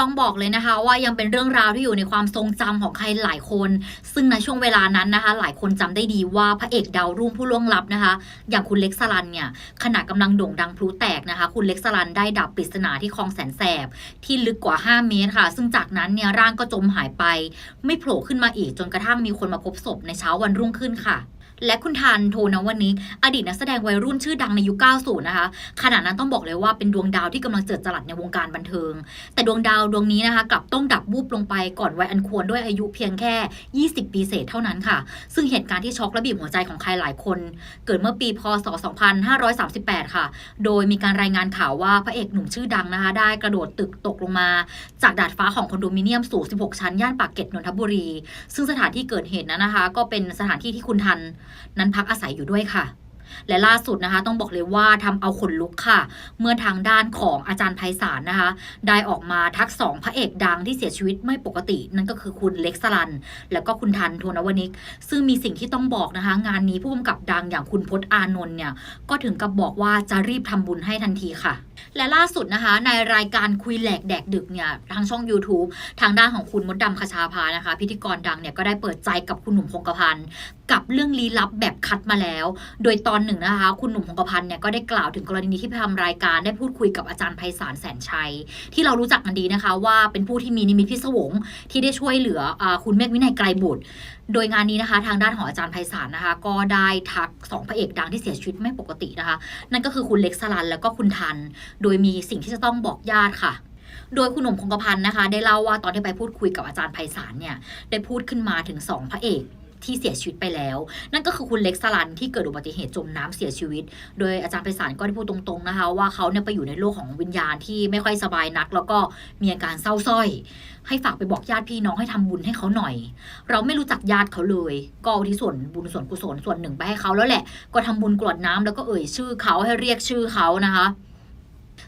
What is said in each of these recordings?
ต้องบอกเลยนะคะ ว่ายังเป็นเรื่องราวที่อยู่ในความทรงจำของใครหลายคน ซึ่งในช่วงเวลานั้นนะคะ หลายคนจำได้ดีว่าพระเอกดาวรุ่งผู้ล่วงลับนะคะ อย่างคุณเล็กสลันเนี่ยขณะกำลังโด่งดังพลุแตกนะคะ คุณเล็กสลันได้ดับปริศนาที่คลองแสนแสบ ที่ลึกกว่า 5 เมตรค่ะ ซึ่งจากนั้นเนี่ยร่างก็จมหายไป ไม่โผล่ขึ้นมาอีกจนกระทั่งมีคนมาพบศพในเช้าวันรุ่งขึ้นค่ะ และคุณทันโทนวันนี้ อดีตนักแสดงวัยรุ่นชื่อดังในยุค 90 นะคะขณะนั้นต้องบอกเลยว่าเป็นดวงดาวที่กำลังเจิดจรัสในวงการบันเทิง แต่ดวงดาวดวงนี้นะคะกลับต้องดับบูบลงไปก่อนวัยอันควรด้วยอายุเพียงแค่ 20 ปีเศษเท่านั้นค่ะ ซึ่งเหตุการณ์ที่ช็อกและบีบหัวใจของใครหลายคน เกิดเมื่อปีพศ 2538 ค่ะ โดยมีการรายงานข่าวว่าพระเอกหนุ่มชื่อดังนะคะ ได้กระโดดตึกตกลงมา จากดาดฟ้าของคอนโดมิเนียมสูง 16 ชั้นย่านปากเกร็ดนนทบุรี ซึ่งสถานที่เกิดเหตุนั้นนะคะ ก็เป็นสถานที่ที่คุณทันนั้นพักอาศัยอยู่ด้วยค่ะ และล่าสุดนะคะ ต้องบอกเลยว่าทำเอาขนลุกค่ะ เมื่อทางด้านของอาจารย์ไพศาลนะคะ ได้ออกมาทักสองพระเอกดังที่เสียชีวิตไม่ปกติ นั่นก็คือคุณเล็กสลัน แล้วก็คุณทันโทนวนิก ซึ่งมีสิ่งที่ต้องบอกนะคะ งานนี้ผู้กำกับดังอย่างคุณพจน์อานนท์เนี่ยก็ถึงกับบอกว่าจะรีบทำบุญให้ทันทีค่ะ และล่าสุดนะคะ ในรายการคุยแหลกแดกดึกเนี่ยทางช่อง YouTube ทางด้านของคุณมดดำคชาพานะคะ พิธีกรดังเนี่ยก็ได้เปิดใจกับคุณหนุ่มพงกพันธ์กับเรื่องลี้ลับแบบคัดมาแล้ว โดยตอนอนหนึ่งนะคะ คุณหนุ่มพงกพันธ์เนี่ยก็ได้กล่าวถึงกรณีที่ไปทำรายการได้พูดคุยกับอาจารย์ไพศาลแสนชัย ที่เรารู้จักกันดีนะคะ ว่าเป็นผู้ที่มีนิมิตพิศวงที่ได้ช่วยเหลืออคุณเมฆวินัยไกรบุตร โดยงานนี้นะคะ ทางด้านของอาจารย์ไพศาลนะคะ ก็ได้ทักสองพระเอกดังที่เสียชีวิตไม่ปกตินะคะ นั่นก็คือคุณเล็กสลันแล้วก็คุณทัน โดยมีสิ่งที่จะต้องบอกญาติค่ะโดยคุณหนุ่มคงกระพันนะคะ ได้เล่าว่าตอนที่ไปพูดคุยกับอาจารย์ไพศาลเนี่ยได้พูดขึ้นมาถึงสองพระเอก ที่เสียชีวิตไปแล้ว นั่นก็คือคุณเล็กสลันที่เกิดอุบัติเหตุจมน้ำเสียชีวิต โดยอาจารย์ไพศาลก็ได้พูดตรงๆนะคะ ว่าเขาเนี่ยไปอยู่ในโลกของวิญญาณที่ไม่ค่อยสบายนัก แล้วก็มีอาการเศร้าสร้อย ให้ฝากไปบอกญาติพี่น้องให้ทำบุญให้เขาหน่อย เราไม่รู้จักญาติเขาเลย ก็เอาที่ส่วนบุญส่วนกุศลส่วนหนึ่งไปให้เขาแล้วแหละ ก็ทำบุญกรวดน้ำแล้วก็เอ่ยชื่อเขาให้เรียกชื่อเขานะคะ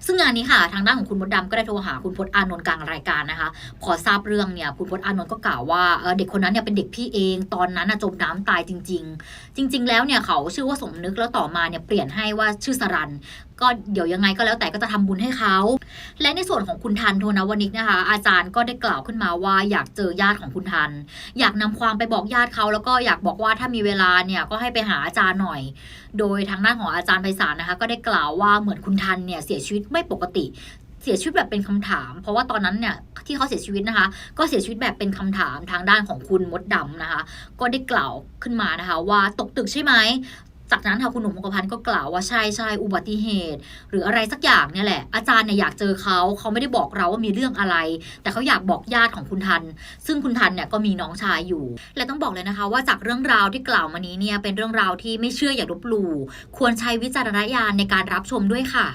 ซึ่งงานนี้ค่ะทางด้านของคุณมดดำก็ได้โทรหาคุณพจน์อานนท์กลางรายการนะคะ พอทราบเรื่องเนี่ยคุณพจน์อานนท์ก็กล่าวว่าเด็กคนนั้นเนี่ยเป็นเด็กพี่เอง ตอนนั้นจมน้ำตายจริง ๆ จริง ๆ แล้วเนี่ยเขาชื่อว่าสมนึกแล้วต่อมาเนี่ยเปลี่ยนให้ว่าชื่อสรันก็เดี๋ยวยังไงก็แล้วแต่ก็จะทำบุญให้เขา และในส่วนของคุณทันโทนวนิกนะคะ อาจารย์ก็ได้กล่าวขึ้นมาว่าอยากเจอญาติของคุณทัน อยากนำความไปบอกญาติเขาแล้วก็อยากบอกว่าถ้ามีเวลาเนี่ยก็ให้ไปหาอาจารย์หน่อย โดยทางด้านของอาจารย์ไพศาลนะคะ ก็ได้กล่าวว่าเหมือนคุณทันเนี่ยเสียชีวิตไม่ปกติ เสียชีวิตแบบเป็นคำถาม เพราะว่าตอนนั้นเนี่ยที่เขาเสียชีวิตนะคะ ก็เสียชีวิตแบบเป็นคำถามทางด้านของคุณมดดำนะคะ ก็ได้กล่าวขึ้นมานะคะ ว่าตกตึกใช่ไหมจากนั้นค่ะคุณหนุ่มพงกพันธ์ก็กล่าวว่าใช่ใช่อุบัติเหตุ หรืออะไรสักอย่างเนี่ยแหละอาจารย์เนี่ยอยากเจอเขาเขาไม่ได้บอกเราว่ามีเรื่องอะไร แต่เขาอยากบอกญาติของคุณทัน ซึ่งคุณทันเนี่ยก็มีน้องชายอยู่ และต้องบอกเลยนะคะ ว่าจากเรื่องราวที่กล่าวมานี้เนี่ยเป็นเรื่องราวที่ไม่เชื่ออย่าลบหลู่ควรใช้วิจารณญาณในการรับชมด้วยค่ะ